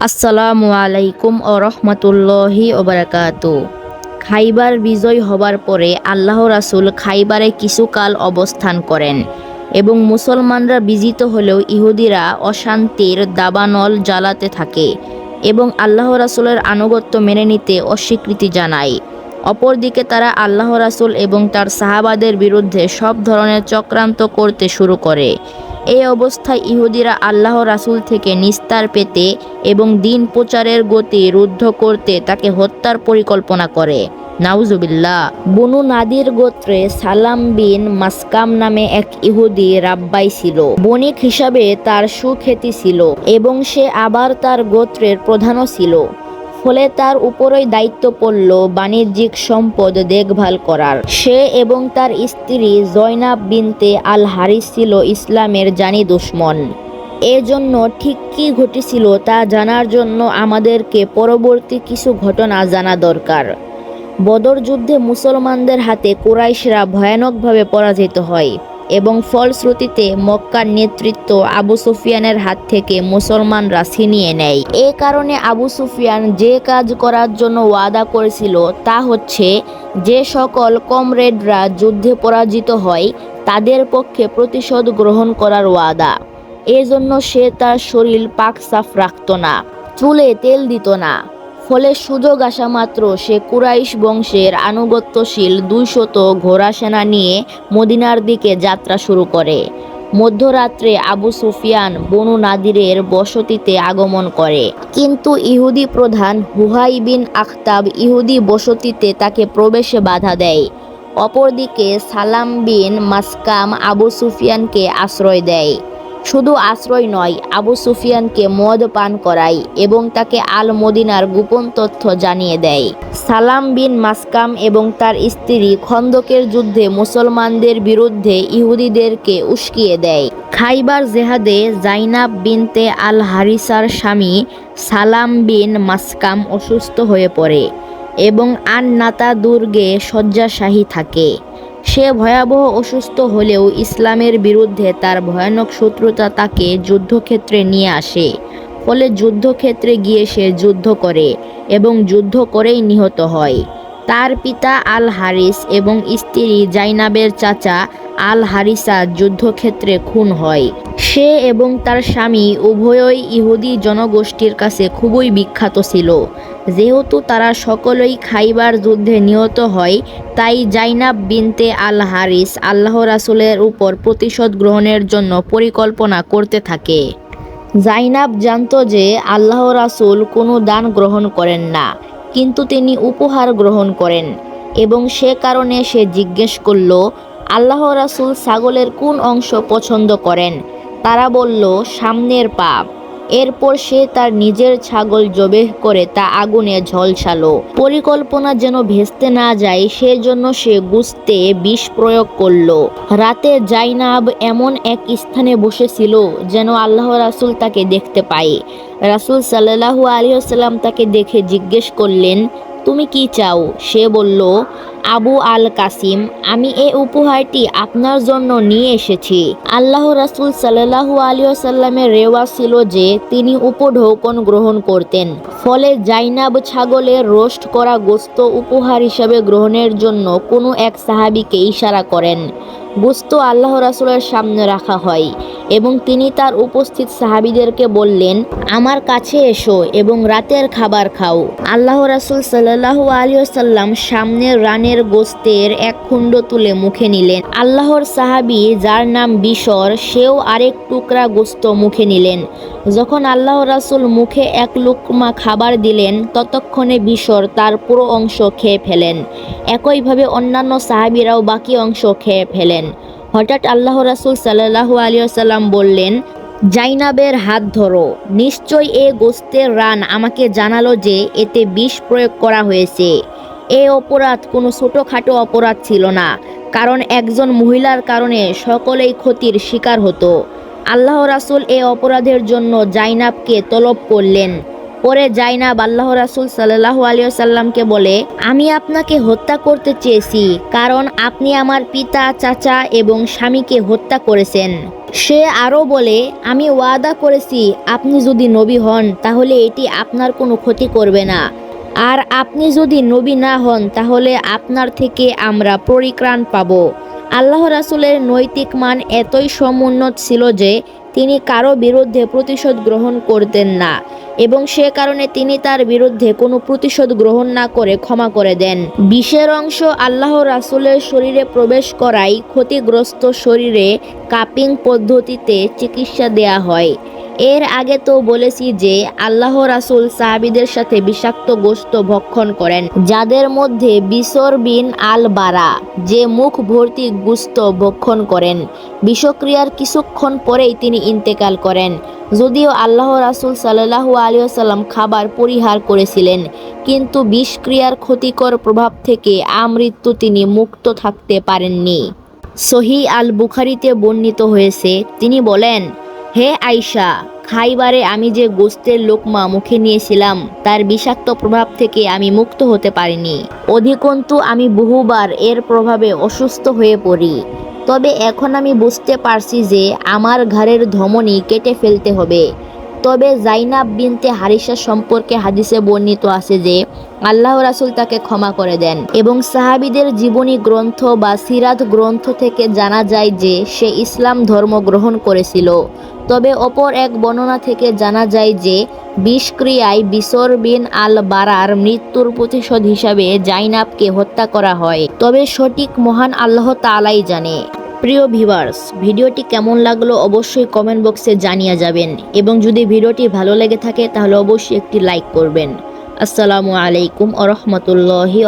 আসসালামু আলাইকুম ও রহমতুল্লাহি ওবরাকাত খাইবার বিজয় হবার পরে আল্লাহ রাসুল খাইবারে কিছুকাল অবস্থান করেন এবং মুসলমানরা বিজিত হলেও ইহুদিরা অশান্তির দাবানল জ্বালাতে থাকে এবং আল্লাহ রাসুলের আনুগত্য মেনে নিতে অস্বীকৃতি জানায়। অপরদিকে তারা আল্লাহ রাসুল এবং তার সাহাবাদের বিরুদ্ধে সব ধরনের চক্রান্ত করতে শুরু করে। এই অবস্থায় ইহুদিরা আল্লাহ রাসূল থেকে নিস্তার পেতে এবং দিন প্রচারের গতি রুদ্ধ করতে তাকে হত্যার পরিকল্পনা করে। নাউজুবিল্লাহ। বনু নাদির গোত্রে সালাম বিন মাসকাম নামে এক ইহুদি রাব্বাই ছিল। বণিক হিসাবে তার সুখ্যাতি ছিল এবং সে আবার তার গোত্রের প্রধানও ছিল। ফলে তার উপরই দায়িত্ব পড়ল বাণিজ্যিক সম্পদ দেখভাল করার। সে এবং তার স্ত্রী জয়নাব বিনতে আল হারিস ছিল ইসলামের জানি দুশ্মন। এজন্য ঠিক কী ঘটেছিল তা জানার জন্য আমাদেরকে পরবর্তী কিছু ঘটনা জানা দরকার। বদর যুদ্ধে মুসলমানদের হাতে কুরাইশরা ভয়ানকভাবে পরাজিত হয়। এবং ফলশ্রুতিতে মক্কার নেতৃত্ব আবু সুফিয়ানের হাত থেকে মুসলমানরা ছিনিয়ে নেয়। এ কারণে আবু সুফিয়ান যে কাজ করার জন্য ওয়াদা করেছিল তা হচ্ছে, যে সকল কমরেডরা যুদ্ধে পরাজিত হয়, তাদের পক্ষে প্রতিশোধ গ্রহণ করার ওয়াদা। এজন্য সে তার শরীর পাক সাফ রাখত না, চুলে তেল দিত না। ফলে সুযোগ আসা মাত্র। সে কুরাইশ বংশের আনুগত্যশীল দুইশত ঘোড়া সেনা নিয়ে মদিনার দিকে যাত্রা শুরু করে। মধ্যরাত্রে আবু সুফিয়ান বনু নাদিরের বসতিতে আগমন করে। কিন্তু ইহুদি প্রধান হুহাই বিন আখতাব ইহুদি বসতিতে তাকে প্রবেশে বাধা দেয়। অপরদিকে সালাম বিন মাসকাম আবু সুফিয়ানকে আশ্রয় দেয়। শুধু আশ্রয় নয়, আবু সুফিয়ানকে মদ পান করায় এবং তাকে আল মদিনার গোপন তথ্য জানিয়ে দেয়। সালাম বিন মাসকাম এবং তার স্ত্রী খন্দকের যুদ্ধে মুসলমানদের বিরুদ্ধে ইহুদিদেরকে উস্কিয়ে দেয়। খাইবার জেহাদে জাইনাব বিনতে আল হারিসার স্বামী সালাম বিন মাসকাম অসুস্থ হয়ে পড়ে এবং আন্নাতা দুর্গে শয্যাশাহী থাকে। সে ভয়াবহ অসুস্থ হলেও ইসলামের বিরুদ্ধে তার ভয়ানক শত্রুতা তাকে যুদ্ধক্ষেত্রে নিয়ে আসে। ফলে যুদ্ধক্ষেত্রে গিয়ে সে যুদ্ধ করে এবং যুদ্ধ করেই নিহত হয়। তার পিতা আল হারিস এবং স্ত্রী জাইনাবের চাচা আল হারিসা যুদ্ধক্ষেত্রে খুন হয়। সে এবং তার স্বামী উভয়ই ইহুদি জনগোষ্ঠীর কাছে খুবই বিখ্যাত ছিল। যেহেতু তারা সকলেই খাইবার যুদ্ধে নিহত হয়, তাই জাইনাব বিনতে আল হারিস আল্লাহ রাসুলের উপর প্রতিশোধ গ্রহণের জন্য পরিকল্পনা করতে থাকে। জাইনাব জানত যে আল্লাহ রাসুল কোনো দান গ্রহণ করেন না, কিন্তু তিনি উপহার গ্রহণ করেন এবং সে কারণে সে জিজ্ঞেস করল, আল্লাহ রাসুল ছাগলের কোন অংশ পছন্দ করেন? তারা বলল, সামনের পা এরপর সে তার নিজের ছাগল জবে করে তা আগুনে ঝলসালো। পরিকল্পনা যেন ভেস্তে না যায়, সেজন্য সে গুস্তে বিষ প্রয়োগ করল। রাতে জাইনাব এমন এক স্থানে বসেছিল যেন আল্লাহ রাসুল তাকে দেখতে পায়। রাসুল সাল্লাহু আলিয়াল্লাম তাকে দেখে জিজ্ঞেস করলেন তুমি কি চাও? সে বলল, আবু আল কাসিম আমি এ উপহারটি আপনার জন্য নিয়ে এসেছি। আল্লাহ রাসুল সাল্লাহু আলিয়াল্লামের রেওয়া ছিল যে, তিনি উপঢৌকন গ্রহণ করতেন। ফলে জাইনাব ছাগলের রোস্ট করা গোস্ত উপহার হিসাবে গ্রহণের জন্য কোনো এক সাহাবিকে ইশারা করেন। গোস্ত আল্লাহ রাসুলের সামনে রাখা হয়। এবং তিনি তার উপস্থিত সাহাবিদেরকে বললেন, আমার কাছে এসো এবং রাতের খাবার খাও। আল্লাহ রাসুল সাল্লাহু আলিয়াল্লাম সামনের রানের গোস্তের এক খুণ্ড তুলে মুখে নিলেন। আল্লাহর সাহাবি, যার নাম বিশর, সেও আরেক টুকরা গোস্ত মুখে নিলেন। যখন আল্লাহ রাসুল মুখে এক লুকমা খাবার দিলেন, ততক্ষণে বিশর তার পুরো অংশ খেয়ে ফেলেন। একইভাবে অন্যান্য সাহাবিরাও বাকি অংশ খেয়ে ফেলেন। হঠাৎ আল্লাহ রাসুল সাল্লাহু আলিয়াল্লাম বললেন, জাইনাবের হাত ধরো, নিশ্চয় এ গোস্তের রান আমাকে জানালো যে এতে বিষ প্রয়োগ করা হয়েছে। এ অপরাধ কোনো ছোটোখাটো অপরাধ ছিল না, কারণ একজন মহিলার কারণে সকলেই ক্ষতির শিকার হতো। আল্লাহ রাসুল এ অপরাধের জন্য জাইনাবকে তলব করলেন। পরে জাইনাব আল্লাহ রাসুল সাল্লাহু আলিয়াল্লামকে বলে, আমি আপনাকে হত্যা করতে চেয়েছি, কারণ আপনি আমার পিতা, চাচা এবং স্বামীকে হত্যা করেছেন। সে আরও বলে, আমি ওয়াদা করেছি, আপনি যদি নবী হন, তাহলে এটি আপনার কোনো ক্ষতি করবে না। আর আপনি যদি নবী না হন, তাহলে আপনার থেকে আমরা পরিত্রাণ পাব। আল্লাহ রাসুলের নৈতিক মান এতই সমুন্নত ছিল যে, তিনি কারও বিরুদ্ধে প্রতিশোধ গ্রহণ করতেন না। এবং সে কারণে তিনি তার বিরুদ্ধে কোনো প্রতিশোধ গ্রহণ না করে ক্ষমা করে দেন। বিষের অংশ আল্লাহ রাসুলের শরীরে প্রবেশ করাই ক্ষতিগ্রস্ত শরীরে কাপিং পদ্ধতিতে চিকিৎসা দেয়া হয়। এর আগে তো বলেছি যে আল্লাহ রাসুল সাহাবিদের সাথে বিষাক্ত গোস্ত ভক্ষণ করেন, যাদের মধ্যে বিসর বিন আল বারা যে মুখ ভর্তি গুস্ত ভক্ষণ করেন, বিষক্রিয়ার কিছুক্ষণ পরেই তিনি ইন্তেকাল করেন। যদিও আল্লাহ রাসুল সাল্লাহু আলিয়াল্লাম খাবার পরিহার করেছিলেন, কিন্তু বিষক্রিয়ার ক্ষতিকর প্রভাব থেকে আমৃত্যু তিনি মুক্ত থাকতে পারেননি। সহি আল বুখারিতে বর্ণিত হয়েছে, তিনি বলেন হে আয়শা, খাইবারে আমি যে গোস্তের লোকমা মুখে নিয়েছিলাম, তার বিষাক্ত প্রভাব থেকে আমি মুক্ত হতে পারিনি। অধিকন্তু আমি বহুবার এর প্রভাবে অসুস্থ হয়ে পড়ি। তবে এখন আমি বুঝতে পারছি যে আমার ঘরের ধমনী কেটে ফেলতে হবে। তবে জাইনাব বিনতে হারিসা সম্পর্কে হাদিসে বর্ণিত আছে যে, আল্লাহ রাসুল তাকে ক্ষমা করে দেন এবং সাহাবিদের জীবনী গ্রন্থ বা সিরাত গ্রন্থ থেকে জানা যায় যে, সে ইসলাম ধর্ম গ্রহণ করেছিল। তবে অপর এক বর্ণনা থেকে জানা যায় যে বিষক্রিয়ায় বিসর বিন আল বারার মৃত্যুর প্রতিশোধ হিসাবে জাইনাবকে হত্যা করা হয়। তবে সঠিক মহান আল্লাহ তালাই জানে। প্রিয় ভিভার্স ভিডিওটি কেমন লাগল অবশ্যই কমেন্ট বক্সে জানিয়ে যাবেন। এবং যদি ভিডিওটি ভালো লেগে থাকে, তাহলে অবশ্যই একটি লাইক করবেন। আসসালামু আলাইকুম আ রহমতুল্লাহি